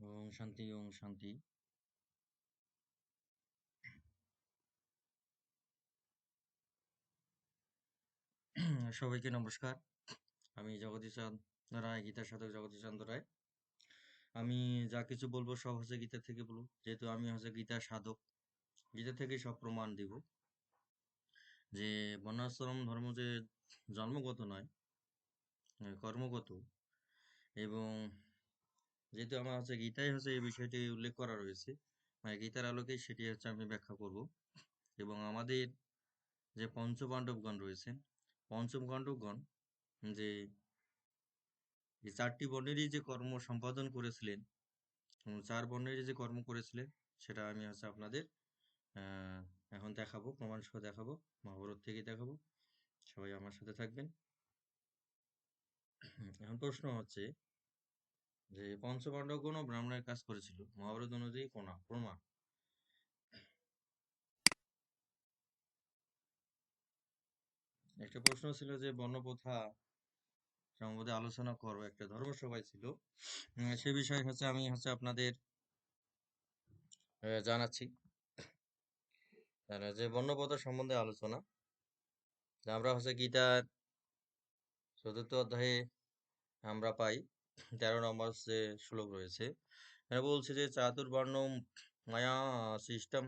ওম শান্তি ওম শান্তি। সবাইকে নমস্কার। আমি জগদীশ রায়, গীতার সাধক জগদীশ চন্দ্র রায়। আমি যা কিছু বলব সব হচ্ছে গীতা থেকে বলব যেহেতু আমি হচ্ছে গীতার সাধক, গীতা থেকে সব প্রমাণ দিব। যে বর্ণাশ্রম ধর্ম যে জন্মগত নয়, কর্মগত এবং যেহেতু আমার হচ্ছে গীতায় হচ্ছে এই বিষয়টি উল্লেখ করা রয়েছে মানে গীতার আলোকে সেটি হচ্ছে আমি ব্যাখ্যা করব। এবং আমাদের যে পঞ্চপাণ্ডবগণ রয়েছেন পঞ্চম পাণ্ডবগণ যে চারটি বর্ণেরই যে কর্ম সম্পাদন করেছিলেন চার বর্ণেরই যে কর্ম করেছিলেন, সেটা আমি হচ্ছে আপনাদের এখন দেখাবো প্রমাণ সহ দেখাবো, মহাভারত থেকে দেখাবো। সবাই আমার সাথে থাকবেন। এখন প্রশ্ন হচ্ছে যে পঞ্চপাণ্ডবগণও ব্রাহ্মণের কাজ করেছিল। মহাভারত অনুযায়ী কোনা, প্রমাণ। একটা প্রশ্ন ছিল যে বর্ণপ্রথা সম্বন্ধে আলোচনা করব একটা ধর্মসভায় ছিল। সে বিষয়ে হচ্ছে আমি হচ্ছে আপনাদের জানাচ্ছি। যে বর্ণপ্রথা সম্বন্ধে আলোচনা, আমরা হচ্ছে গীতার চতুর্থ অধ্যায়ে আমরা পাই। তেরো নম্বর যে শ্লোক রয়েছে এরা বলছে যে চাতুর্বর্ণ মায়া সিস্টম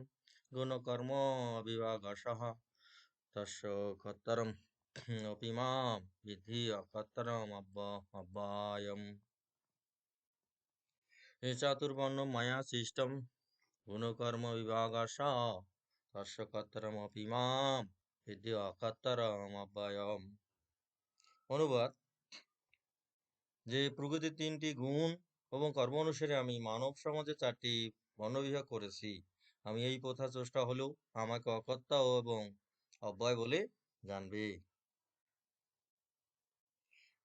গুণকর্ম বিভাগ তস্য কত্তরম অপিমাম বিধি অকত্তরম আব্বা, আব্বায়ম। চাতুর্বর্ণ মায়া সিস্টম গুণকর্ম বিভাগস তস্য কত্তরম অপিমাম বিধি অকত্তরম আব্বায়ম। অনুবাদ যে প্রকৃতির তিনটি গুণ এবং কর্ম অনুসারে আমি মানব সমাজে চারটি বর্ণবিভাগ করেছি। আমি এই প্রথা চেষ্টা হলেও আমাকে অকর্তা এবং অব্যয় বলে জানবে।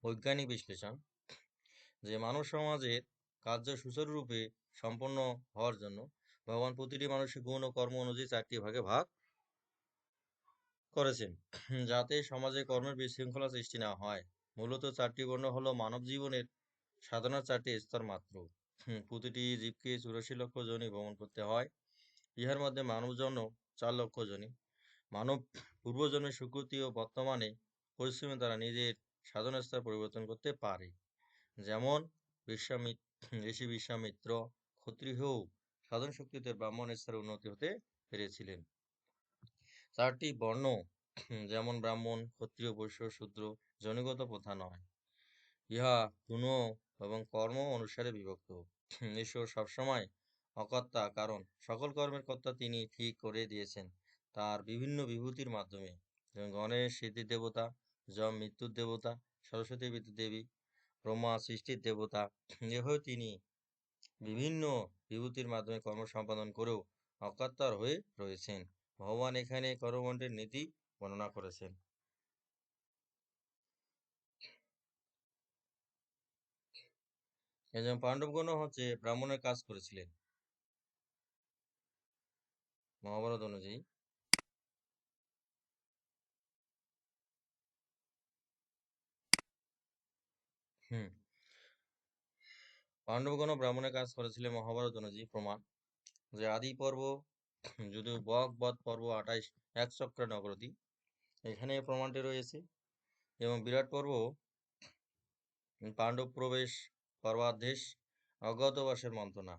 বৈজ্ঞানিক বিশ্লেষণ। যে মানব সমাজের কার্য সুচারুরূপে সম্পন্ন হওয়ার জন্য ভগবান প্রতিটি মানুষের গুণ ও কর্ম অনুযায়ী চারটি ভাগে ভাগ করেছেন। যাতে সমাজে কর্মের বিশৃঙ্খলা সৃষ্টি না হয়। মূলত চারটি বর্ণ হলো মানব জীবনের সাধনার চারটি স্তর মাত্র। প্রতিটি জীবকে চুরাশি লক্ষ জনই ভ্রমণ করতে হয়। ইহার মধ্যে মানব জন্ম চার লক্ষ জনই মানব পূর্বজন্মের স্বীকৃতি ও বর্তমানে পরিশ্রমে তারা নিজের সাধন স্তর পরিবর্তন করতে পারে। যেমন বিশ্বামিত্র ঋষি বিশ্বামিত্র ক্ষত্রিয় সাধন শক্তিতে ব্রাহ্মণ স্তরে উন্নতি হতে পেরেছিলেন। চারটি বর্ণ যেমন ব্রাহ্মণ, ক্ষত্রিয়, বৈশ্য, শূদ্র জনগত প্রথা নয়। ইহা গুণ এবং কর্ম অনুসারে বিভক্ত। ঈশ্বর সবসময় অকর্তা, কারণ সকল কর্মের কর্তা তিনি ঠিক করে দিয়েছেন তার বিভিন্ন বিভূতির মাধ্যমে। গণেশ সিদ্ধি দেবতা যম মৃত্যুর দেবতা, সরস্বতী বিদ্যুৎ দেবী, ব্রহ্মা সৃষ্টির দেবতা এভাবে তিনি বিভিন্ন বিভূতির মাধ্যমে কর্ম সম্পাদন করেও অকাত্তার হয়ে রয়েছেন। ভগবান এখানে কর্মমণ্ডের নীতি বর্ণনা করেছেন? একজন পাণ্ডবগণ হচ্ছে ব্রাহ্মণের কাজ করেছিলেন। মহাভারত অনুযায়ী। হুম। পাণ্ডবগণ ব্রাহ্মণের কাজ করেছিলেন মহাভারত অনুযায়ী প্রমাণ যে আদি পর্ব যদিও বক বধ পর্ব আঠাইশ, এক চক্র নগরদী এখানে প্রমাণটি রয়েছে এবং বিরাট পর্ব পাণ্ডব প্রবেশ পর্বাধেশ অজ্ঞাতবাসের মন্ত্রণা।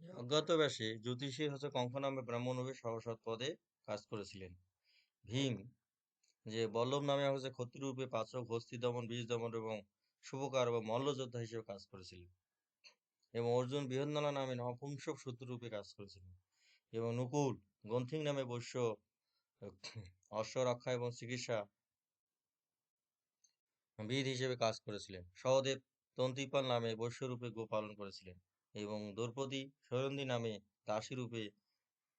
অজ্ঞাতবাসে জ্যোতিষী হচ্ছে কঙ্ক নামে ব্রাহ্মণ হয়ে সহসৎ পদে কাজ করেছিলেন। ভীম যে বল্লভ নামে হচ্ছে ক্ষত্রিরূপে পাচক হস্তি দমন, বীজ দমন এবং শুভকার বা মল্লযোদ্ধা হিসেবে কাজ করেছিলেন। এবং অর্জুন বৃহন্নলা নামে নপুংসক শত্রুরূপে কাজ করেছিলেন। এবং নুকুল গ্রন্থিং নামে বৈশ্য অশ্ব রক্ষা এবং চিকিৎসা বিদ হিসেবে কাজ করেছিলেন। সহদেব তন্ত্রীপাল নামে বৈশ্যরূপে গো পালন করেছিলেন এবং দ্রৌপদী সরন্দী নামে দাসী রূপে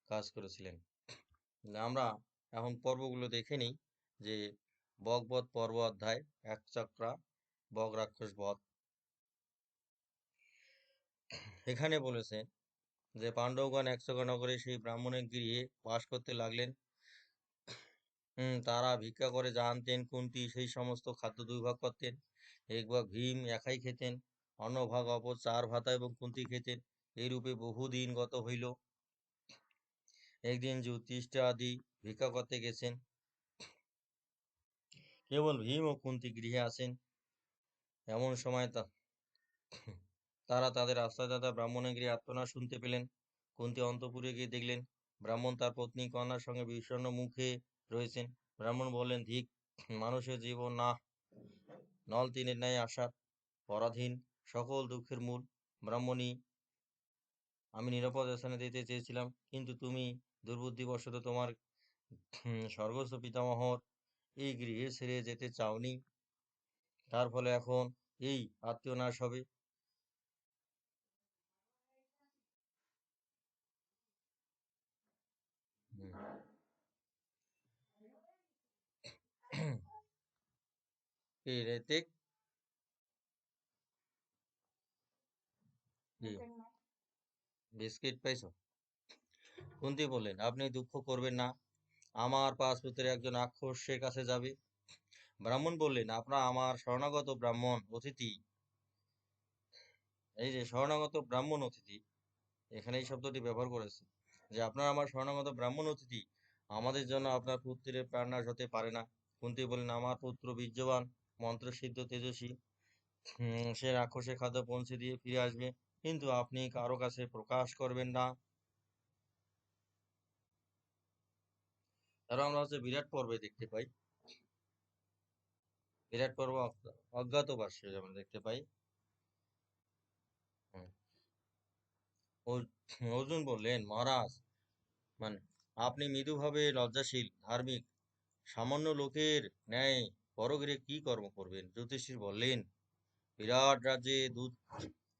কাজ করেছিলেন। আমরা এখন পর্বগুলো দেখে নিই যে বগবধ পর্ব অধ্যায় এক চক্রা বগ রাক্ষস বধ। এখানে বলেছে যে পাণ্ডবগণ একশোগা নগরে সেই ব্রাহ্মণের গৃহে বাস করতে লাগলেন। তারা ভিক্ষা করে জানতেন, কুন্তি সেই সমস্ত খাদ্য দুই ভাগ করতেন। এক ভাগ ভীম একাই খেতেন অন্নভাগ অপর চার ভাতা এবং কুন্তি খেতেন। এইরূপে বহুদিন গত হইল। একদিন জ্যোতিষ্ঠাদি ভিক্ষা করতে গেছেন। কেবল ভীম ও কুন্তি গৃহে আসেন। এমন সময় তা তারা তাদের আস্থাদাতা ব্রাহ্মণের গৃহে আত্মনা শুনতে পেলেন। কুন্তি অন্তপুরে গিয়ে দেখলেন, ব্রাহ্মণ তার পত্নী কন্যার সঙ্গে বিষণ্ণ মুখে রয়েছেন। ব্রাহ্মণ বললেন, ধিক, মানুষের জীবন না, নল তিনের ন্যায় আসার পরাধীন, সকল দুঃখের মূল। ব্রাহ্মণী, আমি নিরাপদ স্থানে দিতে চেয়েছিলাম, কিন্তু তুমি দুর্বুদ্ধিবশত তোমার স্বর্গস্থ পিতামহর এই গৃহে ছেড়ে যেতে চাওনি। তার ফলে এখন এই আত্মীয় নাশ হবে। এই রেতে বিস্কিট পাইছো? কুন্তি বললেন আপনি দুঃখ করবেন না। আমার পাসপুত্রের একজন আক্ষসের কাছে যাবে। ব্রাহ্মণ বললেন আপনার আমার শরণাগত ব্রাহ্মণ অতিথি। এই যে শরণাগত ব্রাহ্মণ অতিথি এখানে এই শব্দটি ব্যবহার করেছে। যে আপনার আমার শরণাগত ব্রাহ্মণ অতিথি আমাদের জন্য আপনার পুত্রের প্রাণনাশ হতে পারে না। কুন্তি বললেন আমার পুত্র বীর্যবান। মন্ত্রসিদ্ধ তেজস্বী সে রাক্ষসের খাদ্য পৌঁছে দিয়ে ফিরে আসবে। কিন্তু আপনি কারও কাছে প্রকাশ করবেন না। তারপর আমরা হচ্ছে বিরাট পর্বে দেখতে পাই। বিরাট পর্ব অজ্ঞা- অজ্ঞাতবাসে আমরা দেখতে পাই। অর্জুন বললেন, মহারাজ মানে আপনি মৃদুভাবে লজ্জাশীল, ধার্মিক, সামান্য লোকের ন্যায় পরগৃহে কি কর্ম করবেন? জ্যোতিষীর বললেন, বিরাট রাজ্যে দুধ,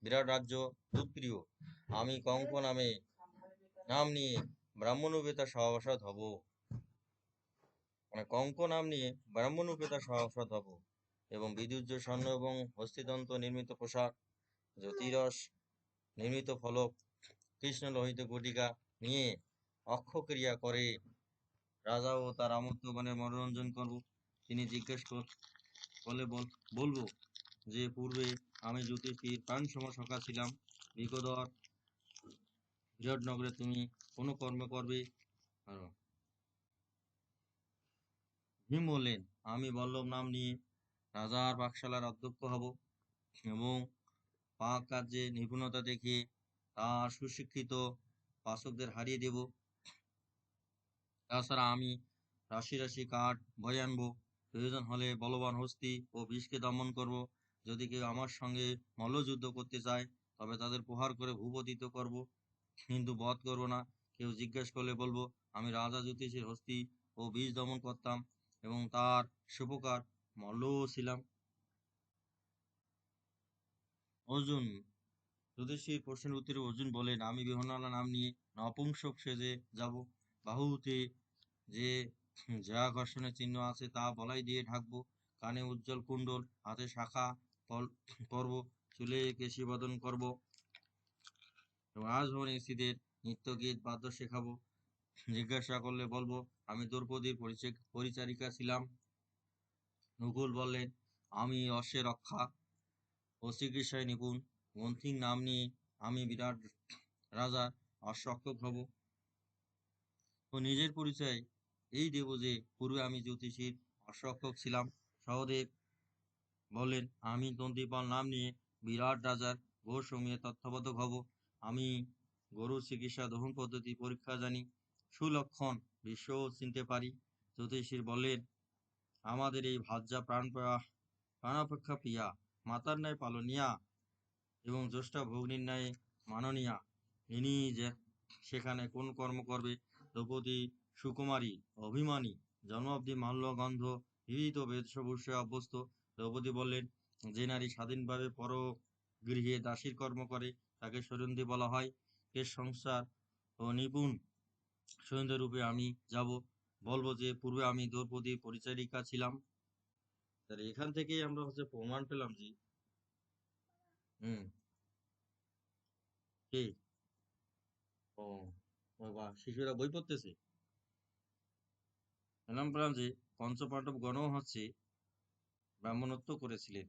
বিরাট রাজ্য দুধপ্রিয়। আমি কঙ্ক নামে নাম নিয়ে ব্রাহ্মণোপেতা সভাসদ হব। মানে কঙ্ক নাম নিয়ে ব্রাহ্মণোপেতা সভাসদ হব এবং বিদ্যুৎ স্বর্ণ এবং হস্তিতন্ত্র নির্মিত পোশাক, জ্যোতিরস নির্মিত ফলক, কৃষ্ণ লোহিত গুটিকা নিয়ে অক্ষক্রিয়া করে। রাজা ও তার আমত্তগণের মনোরঞ্জন করব। তিনি জিজ্ঞেস কর- করলে বল, বলব যে পূর্বে আমি জ্যোতিষীর প্রাণ সখা ছিলাম। বিকদর বিরাটনগরে তুমি কোনো কর্ম করবে? ভীম বললেন, আমি বল্লভ নাম নিয়ে রাজার পাকশালার অধ্যক্ষ হব এবং পাক কার্যে নিপুণতা দেখিয়ে তার সুশিক্ষিত পাচকদের হারিয়ে দেব। তাছাড়া আমি রাশি রাশি কাঠ বয়ে আনব। প্রয়োজন হলে বলবান হস্তি ও বিষকে দমন করব। যদি কেউ আমার সঙ্গে মল্লযুদ্ধ করতে চায়, তবে তাদের প্রহার করে ভূপতিত করব। কিন্তু বধ করব না। কেউ জিজ্ঞেস করলে বলব, আমি রাজা জ্যোতিষীর হস্তি ও বীজ দমন করতাম এবং তার সুপকার মল্লও ছিলাম। অর্জুন, জ্যোতিষীর প্রশ্নের উত্তরে অর্জুন বলেন, আমি বিহনালা নাম নিয়ে নপুংসক সেজে যাব। বাহুতে যে যা ঘর্ষণের চিহ্ন আছে তা বলাই দিয়ে ঢাকবো। কানে উজ্জ্বল কুণ্ডল, হাতে শাখা পরব চুলে কেশি বদন করব। এবং রাজভবনে নৃত্য গীত বাদ্য শেখাবো। জিজ্ঞাসা করলে বলব, আমি দ্রৌপদীর পরিচারিকা ছিলাম। নকুল বললেন, আমি অশ্বের রক্ষা ও চিকিৎসায় নিপুণ। গ্রন্থিং নাম নিয়ে আমি বিরাট রাজা অশ্বক্ষক হব। ও নিজের পরিচয় এই দেব যে পূর্বে আমি জ্যোতিষীর অশ্বক্ষক ছিলাম। সহদেব বললেন, আমি তন্ত্রীপাল নাম নিয়ে বিরাট রাজার ঘোষ সমিয়ে তত্ত্বাবধায়ক হব। আমি গরুর চিকিৎসা দহন পদ্ধতি পরীক্ষা জানি, সুলক্ষণ বিশ্ব চিনতে পারি। জ্যোতিষীর বললেন, আমাদের এই ভাজ্যা প্রাণ প্রা- প্রাণাপেক্ষা প্রিয়া, মাতার ন্যায় পালনিয়া এবং জ্যেষ্ঠা ভগ্নীর ন্যায় মাননীয়া। ইনি যে, সেখানে কোন কর্ম করবে দ্রৌপদী সুকুমারী, অভিমানী, জন্মাব্দি মাল্য গন্ধ বিবিধ বেদসবুষে অভ্যস্ত, দ্রৌপদী বললেন, যে নারী স্বাধীনভাবে পর গৃহে দাসীর কর্ম করে, তাকে সরন্দি বলা হয়। এর সংসার ও নিপুণ সৈন্য রূপে আমি যাব। বলব যে, পূর্বে আমি দ্রৌপদীর পরিচারিকা ছিলাম। তাহলে এখান থেকেই আমরা হচ্ছে প্রমাণ পেলাম যে, হুম, কি? ও বাহ শিশুরা বই পড়তেছে? এলাম প্রাণ যে পঞ্চপাণ্ডব গণও হচ্ছে ব্রাহ্মণত্ব করেছিলেন।